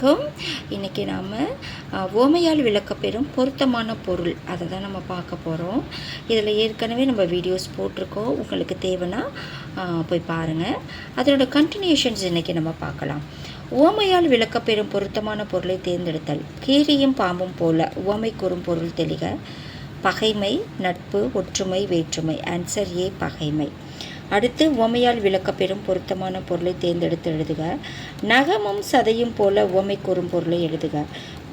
வணக்கம். இன்றைக்கி நாம் ஓமையால் விளக்கப்பெறும் பொருத்தமான பொருள். அதை தான் நம்ம பார்க்க போகிறோம் இதில் ஏற்கனவே நம்ம வீடியோஸ் போட்டிருக்கோம். உங்களுக்கு தேவைன்னா போய் பாருங்கள் அதனோட கண்டினியூஷன்ஸ் இன்றைக்கி நம்ம பார்க்கலாம். ஓமையால் விளக்கப்பெறும் பொருத்தமான பொருளை தேர்ந்தெடுத்தல். கீரியும் பாம்பும் போல ஓமை கூறும் பொருள் தெளிக. பகைமை நட்பு ஒற்றுமை வேற்றுமை. ஆன்சர் ஏ பகைமை. அடுத்து உவமையால் விளக்கப்பெறும் பொருத்தமான பொருளை தேர்ந்தெடுத்து எழுதுக. நகமும் சதையும் போல உவமை கூறும் பொருளை எழுதுக.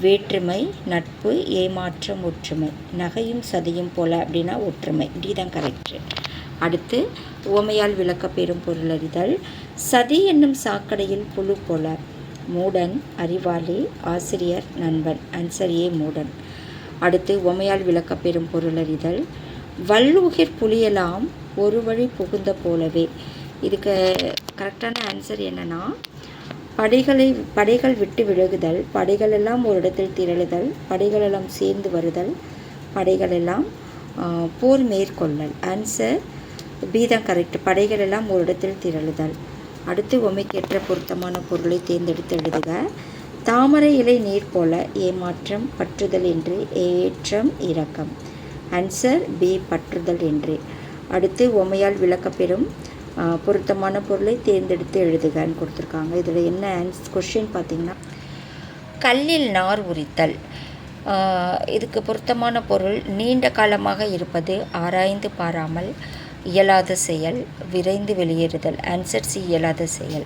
வேற்றுமை நட்பு ஏமாற்றம் ஒற்றுமை. நகையும் சதையும் போல அப்படின்னா ஒற்றுமை. டி தான் கரெக்டு அடுத்து உவமையால் விளக்கப்பெறும் பொருள் அறிதல். சதி என்னும் சாக்கடையில் புழு போல. மூடன் அறிவாளி ஆசிரியர் நண்பன். ஆன்சர் ஏ மூடன். அடுத்து உமையால் விளக்கப்பெறும் பொருளறிதல் வல்லுகிர் புலியலாம் ஒரு வழி புகுந்த போலவே. இதுக்கு கரெக்டான ஆன்சர் என்னன்னா படைகளை படைகள் விட்டு விலகுதல் படைகளெல்லாம் ஒரு இடத்தில் திரளுதல் படைகளெல்லாம் சேர்ந்து வருதல் படைகளெல்லாம் போர் மேற்கொள்ளல். ஆன்சர் பி தான் கரெக்ட் படைகளெல்லாம் ஒரு இடத்தில் திரளுதல். அடுத்து உமைக்கேற்ற பொருத்தமான பொருளை தேர்ந்தெடுத்து எழுதுக. தாமரை இலை நீர் போல ஏமாற்றம் பற்றுதல் என்று ஏற்றம் இரக்கம். ஆன்சர் பி பற்றுதல் என்று. அடுத்து உமையால் விளக்கப்பெறும் பொருத்தமான பொருளை தேர்ந்தெடுத்து எழுதுகன்னு கொடுத்துருக்காங்க. இதில் என்ன ஆன்ஸ் கொஷின் பார்த்தீங்கன்னா கல்லில் நார் உரித்தல். இதுக்கு பொருத்தமான பொருள் நீண்ட காலமாக இருப்பது ஆராய்ந்து பாராமல் இயலாத செயல் விரைந்து வெளியேறுதல். ஆன்சர் சி இயலாத செயல்.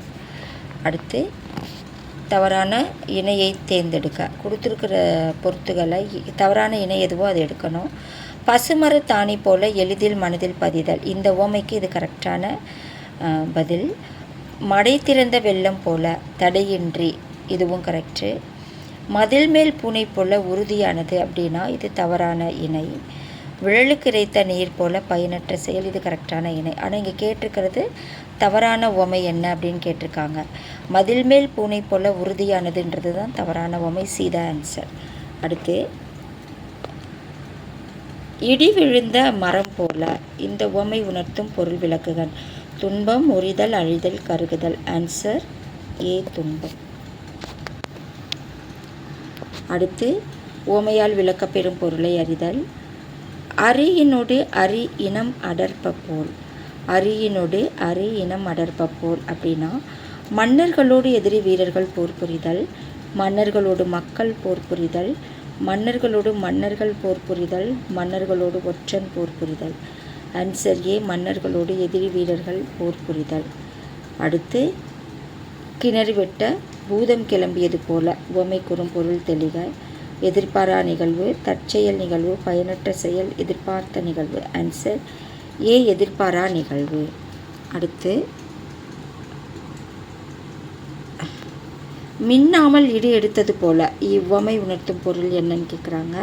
அடுத்து தவறான இணையை தேர்ந்தெடுக்க. கொடுத்துருக்கிற பொருத்துகளை தவறான இணை எதுவோ அதை எடுக்கணும். பசுமர தாணி போல எளிதில் மனதில் பதிதல். இந்த ஓமைக்கு இது கரெக்டான பதில். மடை திறந்த வெள்ளம் போல தடையின்றி இதுவும் கரெக்டு மதில் மேல் பூனை போல உறுதியானது அப்படின்னா இது தவறான இணை. விழலுக்கு இறைத்த நீர் போல பயனற்ற செயல் இது கரெக்டான இணை. ஆனால் இங்கே கேட்டிருக்கிறது தவறான உமை என்ன அப்படின்னு கேட்டிருக்காங்க. மதில் மேல் பூனை போல உறுதியானதுன்றது தான் தவறான உமை சீதா ஆன்சர் அடுத்து இடி விழுந்த மரம் போல இந்த உவமை உணர்த்தும் பொருள் விளக்குகள். துன்பம் உரிதல் அழிதல் கருகுதல். ஆன்சர் ஏ துன்பம். அடுத்து ஓமையால் விளக்கப்பெறும் பொருளை அறிதல். அரியினொடு அரி இனம் அடர்ப்ப போல் அரியினொடு அரி இனம் அடர்ப்ப போல் அப்படின்னா மன்னர்களோடு எதிரி வீரர்கள் போர் புரிதல். மன்னர்களோடு மக்கள் போர் புரிதல். மன்னர்களோடு மன்னர்கள் போர் புரிதல் மன்னர்களோடு ஒற்றன் போர் புரிதல். ஆன்சர் ஏ மன்னர்களோடு எதிரி வீரர்கள் போர் புரிதல். அடுத்து கிணறு வெட்ட பூதம் கிளம்பியது போல உவமை கூறும் பொருள் தெளிக எதிர்பாரா நிகழ்வு தற்செயல் நிகழ்வு பயனற்ற செயல் எதிர்பார்த்த நிகழ்வு. ஆன்சர் ஏ எதிர்பாரா நிகழ்வு. அடுத்து மின்னாமல் இடி எடுத்தது போல இவ்வமை உணர்த்தும் பொருள் என்னன்னு கேட்குறாங்க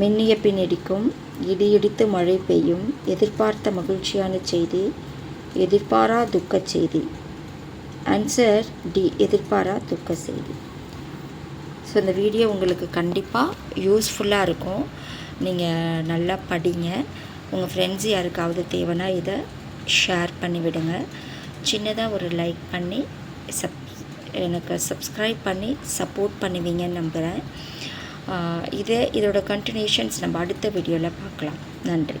மின்னிய பின் இடிக்கும் இடி இடித்து மழை பெய்யும் எதிர்பார்த்த மகிழ்ச்சியான செய்தி எதிர்பாரா துக்க செய்தி. ஆன்சர் டி எதிர்பாரா துக்க செய்தி. ஸோ இந்த வீடியோ உங்களுக்கு கண்டிப்பாக யூஸ்ஃபுல்லாக இருக்கும். நீங்கள் நல்லா படிங்க. உங்கள் ஃப்ரெண்ட்ஸ் யாருக்காவது தேவைன்னா இதை ஷேர் பண்ணி விடுங்க சின்னதாக ஒரு லைக் பண்ணி சப் எனக்கு சப்ஸ்கிரைப் பண்ணி சப்போர்ட் பண்ணுவீங்கன்னு நம்புகிறேன் இதே இதோட கண்டினியூஷன்ஸ் நம்ம அடுத்த வீடியோவில் பார்க்கலாம். நன்றி.